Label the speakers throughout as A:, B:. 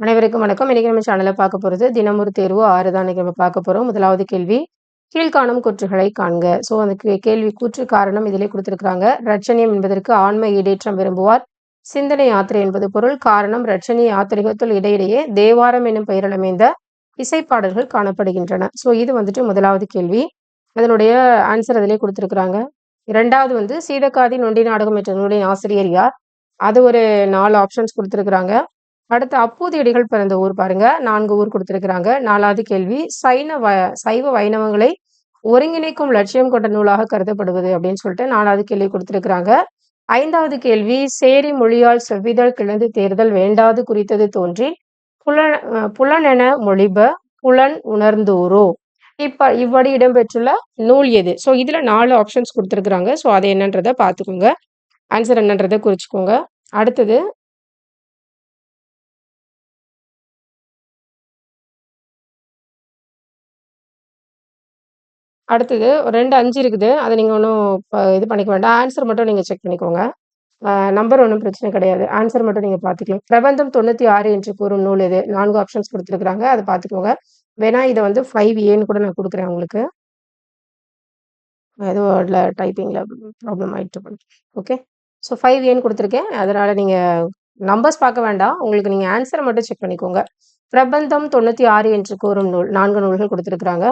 A: அனைவருக்கும் வணக்கம். இன்னைக்கு நம்ம சேனலில் பார்க்க போகிறது தினமொரு தேர்வு ஆறு தான் இன்றைக்கி நம்ம பார்க்க போகிறோம் முதலாவது கேள்வி கீழ்காணும் கூற்றுகளை காண்க. ஸோ அந்த கேள்வி கூற்று காரணம் இதிலே கொடுத்துருக்காங்க ரட்சணியம் என்பதற்கு ஆன்ம ஈடேற்றம் விரும்புவார். சிந்தனை யாத்திரை என்பது பொருள். காரணம் ரட்சணி யாத்திரைகத்துள் இடையிடையே தேவாரம் என்னும் பெயரில் அமைந்த இசைப்பாடல்கள் காணப்படுகின்றன. ஸோ இது வந்துட்டு முதலாவது கேள்வி. அதனுடைய ஆன்சர் அதிலே கொடுத்துருக்குறாங்க. இரண்டாவது வந்து சீதக்காதி நொண்டி நாடகம் என்ற நூலின் ஆசிரியர் யார்? அது ஒரு நாலு ஆப்ஷன்ஸ் கொடுத்துருக்குறாங்க. அடுத்து அப்பூதியடிகள் பிறந்த ஊர் பாருங்க. நான்கு ஊர் கொடுத்துருக்குறாங்க. நாலாவது கேள்வி சைன சைவ வைணவங்களை ஒருங்கிணைக்கும் லட்சியம் கொண்ட நூலாக கருதப்படுவது அப்படின்னு சொல்லிட்டு நாலாவது கேள்வி கொடுத்துருக்குறாங்க. ஐந்தாவது கேள்வி சேரி மொழியால் செவ்விதழ் கிழந்து தேர்தல் வேண்டாது குறித்தது தோன்றி புலன் புலனென மொழிப புலன் உணர்ந்தோரோ? இப்ப இவ்வடி இடம்பெற்றுள்ள நூல் எது? ஸோ இதுல நாலு ஆப்ஷன்ஸ் கொடுத்துருக்குறாங்க. ஸோ அது என்னன்றதை பார்த்துக்கோங்க. ஆன்சர் என்னன்றதை குறிச்சுக்கோங்க. அடுத்தது அடுத்தது ஒரு ரெண்டு அஞ்சு இருக்குது. அதை நீங்கள் ஒன்றும் இது பண்ணிக்க வேண்டாம். ஆன்சர் மட்டும் நீங்கள் செக் பண்ணிக்கோங்க. நம்பர் ஒன்றும் பிரச்சனை கிடையாது. ஆன்சர் மட்டும் நீங்கள் பார்த்துக்கலாம் பிரபந்தம் தொண்ணூற்றி ஆறு என்று கூறும் நூல் இது நான்கு ஆப்ஷன்ஸ் கொடுத்துருக்குறாங்க. அதை பார்த்துக்கோங்க வேணா இதை வந்து ஃபைவ் ஏன்னு கூட நான் கொடுக்குறேன் உங்களுக்கு. ஏதோ இல்லை டைப்பிங்கில் ப்ராப்ளம் ஆயிட்டு ஓகே ஸோ ஃபைவ் ஏன்னு கொடுத்துருக்கேன். அதனால் நீங்கள் நம்பர்ஸ் பார்க்க வேண்டாம். உங்களுக்கு நீங்கள் ஆன்சரை மட்டும் செக் பண்ணிக்கோங்க. பிரபந்தம் தொண்ணூற்றி ஆறு என்று கூறும் நூல் நான்கு நூல்கள் கொடுத்துருக்குறாங்க.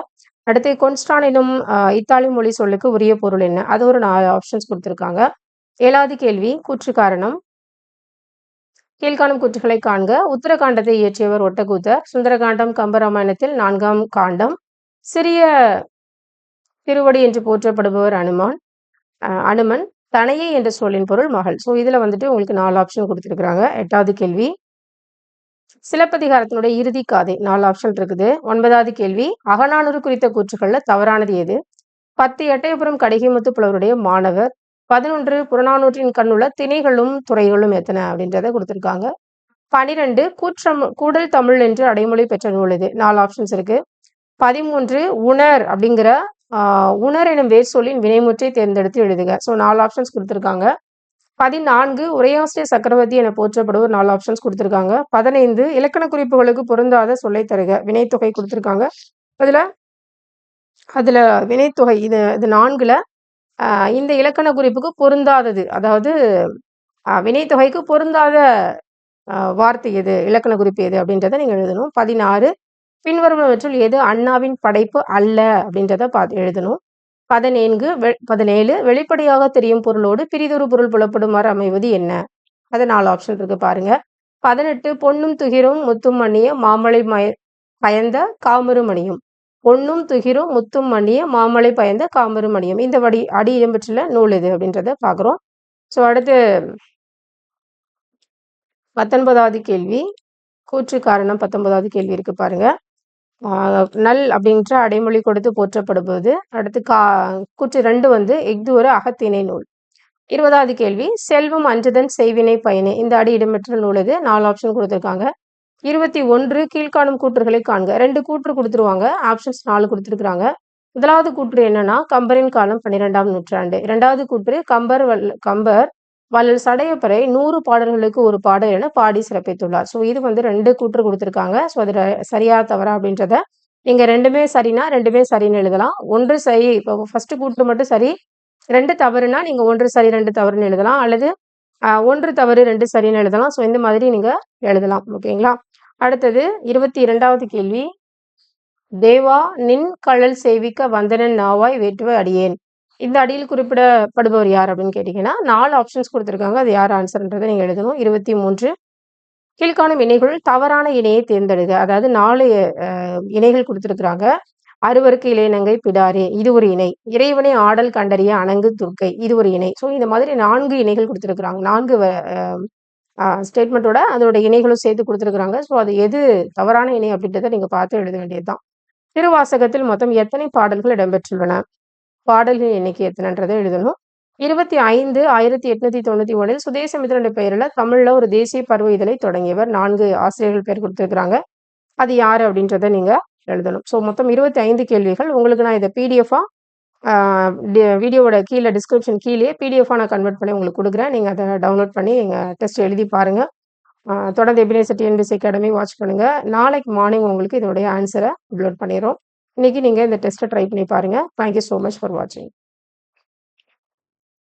A: அடுத்து கொன்ஸ்டான் எனும் இத்தாலி மொழி சொல்லுக்கு உரிய பொருள் என்ன? அது ஒரு நாலு ஆப்ஷன்ஸ் கொடுத்துருக்காங்க. ஏழாவது கேள்வி கூற்று காரணம் கீழ்காணும் கூற்றுகளை காண்க. உத்தரகாண்டத்தை இயற்றியவர் ஒட்டக்கூத்தர். சுந்தரகாண்டம் கம்பராமாயணத்தில் நான்காம் காண்டம். சிறிய திருவடி என்று போற்றப்படுபவர் அனுமான் அஹ் அனுமன் தனையை என்ற சொல்லின் பொருள் மகள். ஸோ இதுல வந்துட்டு உங்களுக்கு நாலு ஆப்ஷன் கொடுத்துருக்குறாங்க. எட்டாவது கேள்வி சிலப்பதிகாரத்தினுடைய இறுதி காதை நாலு ஆப்ஷன் இருக்குது. ஒன்பதாவது கேள்வி அகநானூறு குறித்த கூற்றுகள்ல தவறானது எது? பத்து எட்டயபுரம் கடிகைமுத்து புலவருடைய மாணவர் பதினொன்று புறநானூற்றின் கண்ணுள்ள திணைகளும் துறைகளும் எத்தனை? அப்படின்றத கொடுத்துருக்காங்க. பனிரெண்டு கூற்றம் கூடல் தமிழ் என்று அடைமொழி பெற்ற நூல் இது நாலு ஆப்ஷன்ஸ் இருக்கு. பதிமூன்று உணர் அப்படிங்கிற ஆஹ், உணர் எனும் வேர் சொல்லின் வினைமுற்றை தேர்ந்தெடுத்து எழுதுக. ஸோ நாலு ஆப்ஷன்ஸ் கொடுத்துருக்காங்க. பதினான்கு உரையாசிரிய சக்கரவர்த்தி என போற்றப்படுவோர் நாலு ஆப்ஷன்ஸ் கொடுத்துருக்காங்க. பதினைந்து இலக்கண குறிப்புகளுக்கு பொருந்தாத சொல்லை தருக. வினைத்தொகை கொடுத்துருக்காங்க. அதுல அதுல வினைத்தொகை இது இது நான்குல ஆஹ், இந்த இலக்கண குறிப்புக்கு பொருந்தாதது அதாவது ஆஹ், வினைத்தொகைக்கு பொருந்தாத ஆஹ், வார்த்தை எது இலக்கண குறிப்பு எது அப்படின்றத நீங்க எழுதணும். பதினாறு பின்வருவனவற்றுள் எது அண்ணாவின் படைப்பு அல்ல அப்படின்றத பார்த்து எழுதணும். பதினேன்கு வெ- பதினேழு வெளிப்படையாக தெரியும் பொருளோடு பிரிதொரு பொருள் புலப்படுமாறு அமைவது என்ன? அது நாலு ஆப்ஷன் இருக்கு பாருங்க. பதினெட்டு பொன்னும் துகிரும் முத்தும் மணிய மாமலை மய பயந்த காமரு மணியும் பொன்னும் துகிரும் முத்தும் மணிய மாமலை பயந்த காமரு மணியும் இந்த வடி அடி இடம்பெற்றுள்ள நூல் எது அப்படின்றத பார்க்குறோம். ஸோ அடுத்து பத்தொன்பதாவது கேள்வி. கூற்று காரணம் பத்தொன்பதாவது கேள்வி இருக்கு பாருங்க. நல் அப்படின்ற அடைமொழி கொடுத்து போற்றப்படுவது அடுத்து கா கூற்று ரெண்டு வந்து எஃது அகத்திணை நூல். இருபதாவது கேள்வி செல்வம் அஞ்சுதன் செய்வினை பயனே. இந்த அடி இடம்பெற்ற நூல் இது. நாலு ஆப்ஷன் கொடுத்துருக்காங்க. இருபத்தி ஒன்று கீழ்காணும் கூற்றுகளை காண்க. ரெண்டு கூற்று கொடுத்துருவாங்க. ஆப்ஷன்ஸ் நாலு கொடுத்துருக்குறாங்க. முதலாவது கூற்று என்னன்னா கம்பரின் காலம் பன்னிரெண்டாம் நூற்றாண்டு. இரண்டாவது கூற்று கம்பர் வல் கம்பர் வள்ளல் சடையப்பரை நூறு பாடல்களுக்கு ஒரு பாடல் என பாடி சிறப்பித்துள்ளார். ஸோ இது வந்து ரெண்டு கூற்று கொடுத்துருக்காங்க. ஸோ அது சரியா தவறா அப்படின்றத நீங்க ரெண்டுமே சரினா ரெண்டுமே சரின்னு எழுதலாம். ஒன்று சரி இப்போ ஃபர்ஸ்ட் கூற்று மட்டும் சரி ரெண்டு தவறுனா நீங்கள் ஒன்று சரி ரெண்டு தவறுன்னு எழுதலாம். அல்லது ஆஹ், ஒன்று தவறு ரெண்டு சரின்னு எழுதலாம். ஸோ இந்த மாதிரி நீங்கள் எழுதலாம். ஓகேங்களா? அடுத்தது இருபத்தி இரண்டாவது கேள்வி. தேவா நின் கழல் சேவிக்க வந்தனன் நாவாய் வேட்டுவ அடியேன். இந்த அடியில் குறிப்பிடப்படுபவர் யார் அப்படின்னு கேட்டிங்கன்னா நாலு ஆப்ஷன்ஸ் கொடுத்துருக்காங்க. அது யார் ஆன்சர்ன்றதை நீங்கள் எழுதணும். இருபத்தி மூன்று கீழ்காணும் இணைகள் தவறான இணையை தேர்ந்தெடுக. அதாவது நாலு இணைகள் கொடுத்துருக்குறாங்க. அறுவருக்கு இளையனங்கை பிடாரே இது ஒரு இணை. இறைவனை ஆடல் கண்டறிய அணங்கு துர்க்கை இது ஒரு இணை. ஸோ இந்த மாதிரி நான்கு இணைகள் கொடுத்துருக்குறாங்க. நான்கு ஸ்டேட்மெண்ட்டோட அதோட இணைகளும் சேர்த்து கொடுத்துருக்குறாங்க. ஸோ அது எது தவறான இணை அப்படின்றத நீங்க பார்த்து எழுத வேண்டியதுதான். திருவாசகத்தில் மொத்தம் எத்தனை பாடல்கள் இடம்பெற்றுள்ளன? பாடல்கள் எண்ணிக்கை எத்தனைன்றதை எழுதணும். இருபத்தி ஐந்து ஆயிரத்தி எட்நூத்தி தொண்ணூத்தி ஒன்றில் சுதேசமித்திரன் பெயரில் தமிழ்ல ஒரு தேசிய பருவ இதழை தொடங்கியவர். நான்கு ஆசிரியர்கள் பேர் கொடுத்துருக்குறாங்க. அது யாரு அப்படின்றத நீங்க எழுதணும். ஸோ மொத்தம் இருபத்தி ஐந்து கேள்விகள். உங்களுக்கு நான் இதை பிடிஎஃபா வீடியோவோட கீழே டிஸ்கிரிப்ஷன் கீழே பிடிஎஃபாக நான் கன்வெர்ட் பண்ணி உங்களுக்கு கொடுக்குறேன். நீங்கள் அதை டவுன்லோட் பண்ணி நீங்கள் டெஸ்ட் எழுதி பாருங்கள் தொடர்ந்து எபினேசர் டிஎன்பிசி அகாடமி வாட்ச் பண்ணுங்கள் நாளைக்கு மார்னிங் உங்களுக்கு இதனுடைய ஆன்சரை அப்லோட் பண்ணிடுறோம். இன்றைக்கி நீங்கள் இந்த டெஸ்ட்டை ட்ரை பண்ணி பாருங்கள் தேங்க்யூ ஸோ மச் ஃபார் வாட்சிங்